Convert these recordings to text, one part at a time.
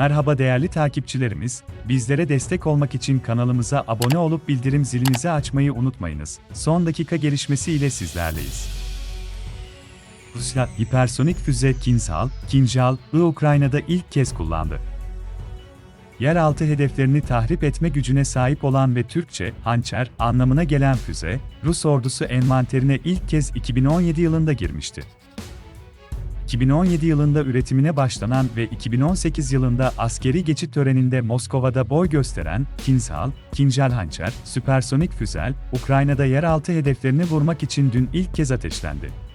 Merhaba değerli takipçilerimiz, bizlere destek olmak için kanalımıza abone olup bildirim zilinizi açmayı unutmayınız. Son dakika gelişmesi ile sizlerleyiz. Rusya, hipersonik füze Kinzhal, Kinjal, I Ukrayna'da ilk kez kullandı. Yeraltı hedeflerini tahrip etme gücüne sahip olan ve Türkçe, hançer anlamına gelen füze, Rus ordusu envanterine ilk kez 2017 yılında girmişti. 2017 yılında üretimine başlanan ve 2018 yılında askeri geçit töreninde Moskova'da boy gösteren Kinzhal, Kinjal Hançer, süpersonik füzel, Ukrayna'da yeraltı hedeflerini vurmak için dün ilk kez ateşlendi.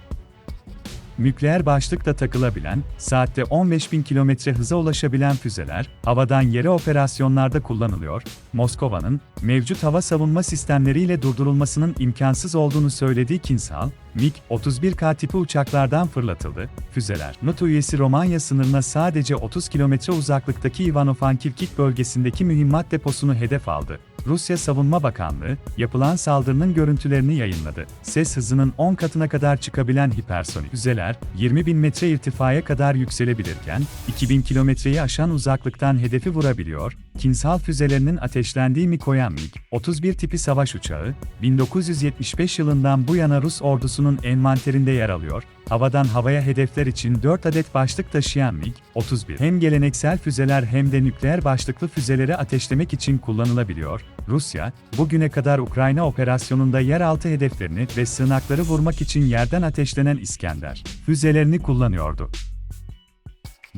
Nükleer başlıkta takılabilen, saatte 15.000 kilometre hıza ulaşabilen füzeler, havadan yere operasyonlarda kullanılıyor, Moskova'nın, mevcut hava savunma sistemleriyle durdurulmasının imkansız olduğunu söylediği Kinzhal, MiG-31K tipi uçaklardan fırlatıldı, füzeler, NATO üyesi Romanya sınırına sadece 30 kilometre uzaklıktaki Ivano-Frankivsk bölgesindeki mühimmat deposunu hedef aldı. Rusya Savunma Bakanlığı, yapılan saldırının görüntülerini yayınladı. Ses hızının 10 katına kadar çıkabilen hipersonik füzeler, 20 bin metre irtifaya kadar yükselebilirken, 2000 kilometreyi aşan uzaklıktan hedefi vurabiliyor. Kinsal füzelerinin ateşlendiği Mikoyan MiG-31 tipi savaş uçağı, 1975 yılından bu yana Rus ordusunun envanterinde yer alıyor. Havadan havaya hedefler için 4 adet başlık taşıyan MiG-31 hem geleneksel füzeler hem de nükleer başlıklı füzeleri ateşlemek için kullanılabiliyor. Rusya, bugüne kadar Ukrayna operasyonunda yeraltı hedeflerini ve sığınakları vurmak için yerden ateşlenen İskender füzelerini kullanıyordu.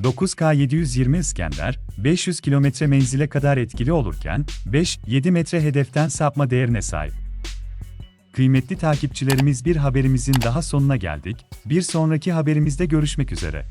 9K720 İskender, 500 kilometre menzile kadar etkili olurken, 5-7 metre hedeften sapma değerine sahip. Kıymetli takipçilerimiz bir haberimizin daha sonuna geldik. Bir sonraki haberimizde görüşmek üzere.